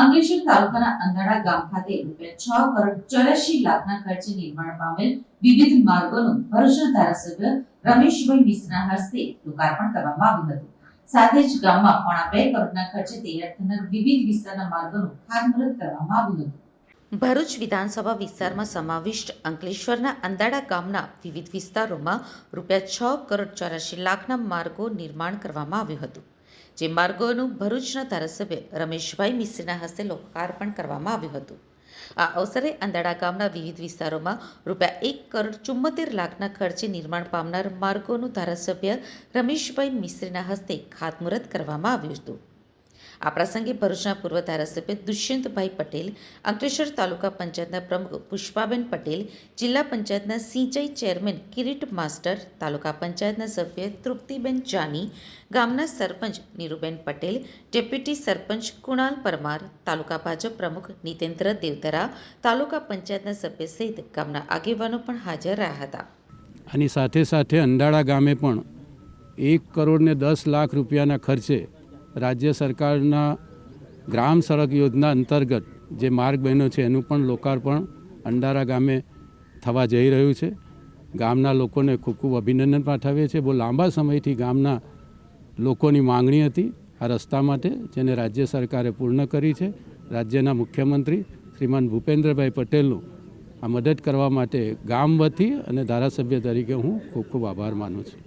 અંકલેશ્વર તાલુકાના અંધાડા ગામ ખાતે રૂપિયા છ કરોડ ચોરાશી લાખના ખર્ચે નિર્માણ પામેલ વિવિધ માર્ગોનું ભરૂચના ધારાસભ્ય રમેશભાઈ મિશ્રના હસ્તે લોકાર્પણ કરવામાં આવ્યું હતું. સાથે જ ગામમાં પોણા બે કરોડના ખર્ચે તૈયાર થનાર વિવિધ વિસ્તારના માર્ગોનું ખાતમુહૂર્ત કરવામાં આવ્યું હતું. ભરૂચ વિધાનસભા વિસ્તારમાં સમાવિષ્ટ અંકલેશ્વરના અંદાડા ગામના વિવિધ વિસ્તારોમાં રૂપિયા છ કરોડ ચોરાશી લાખના માર્ગો નિર્માણ કરવામાં આવ્યું હતું. જે માર્ગોનું ભરૂચના ધારાસભ્ય રમેશભાઈ મિસ્ત્રીના હસ્તે લોકાર્પણ કરવામાં આવ્યું હતું. આ અવસરે અંદાડા ગામના વિવિધ વિસ્તારોમાં રૂપિયા એક કરોડ ચુમ્મોતેર લાખના ખર્ચે નિર્માણ પામનાર માર્ગોનું ધારાસભ્ય રમેશભાઈ મિસ્ત્રીના હસ્તે ખાતમુહૂર્ત કરવામાં આવ્યું હતું. આ પ્રસંગે ભરૂચના પૂર્વ ધારાસભ્ય દુષ્યંતભાઈ પટેલ, અંકલેશ્વર તાલુકા પંચાયતના પ્રમુખ પુષ્પાબેન પટેલ, જિલ્લા પંચાયતના સિંચાઈ ચેરમેન કિરીટ માસ્ટર, તાલુકા પંચાયતના સભ્ય તૃપ્તિબેન જાની, ગામના સરપંચ નીરુબેન પટેલ, ડેપ્યુટી સરપંચ કુણાલ પરમાર, તાલુકા ભાજપ પ્રમુખ નીતેન્દ્ર દેવતરા તાલુકા પંચાયતના સભ્ય સહિત ગામના આગેવાનો પણ હાજર રહ્યા હતા. અને સાથે સાથે અંધાળા ગામે પણ એક કરોડને દસ લાખ રૂપિયાના ખર્ચે રાજ્ય સરકારના ગ્રામ સડક યોજના અંતર્ગત જે માર્ગ બન્યો છે, એનું પણ લોકાર્પણ અંડારા ગામે થવા જઈ રહ્યું છે. ગામના લોકોને ખૂબ ખૂબ અભિનંદન પાઠવીએ છીએ. બહુ લાંબા સમયથી ગામના લોકોની માંગણી હતી આ રસ્તા માટે, જેને રાજ્ય સરકારે પૂર્ણ કરી છે. રાજ્યના મુખ્યમંત્રી શ્રીમાન ભૂપેન્દ્રભાઈ પટેલનું આ મદદ કરવા માટે ગામ વતી અને ધારાસભ્ય તરીકે હું ખૂબ ખૂબ આભાર માનું છું.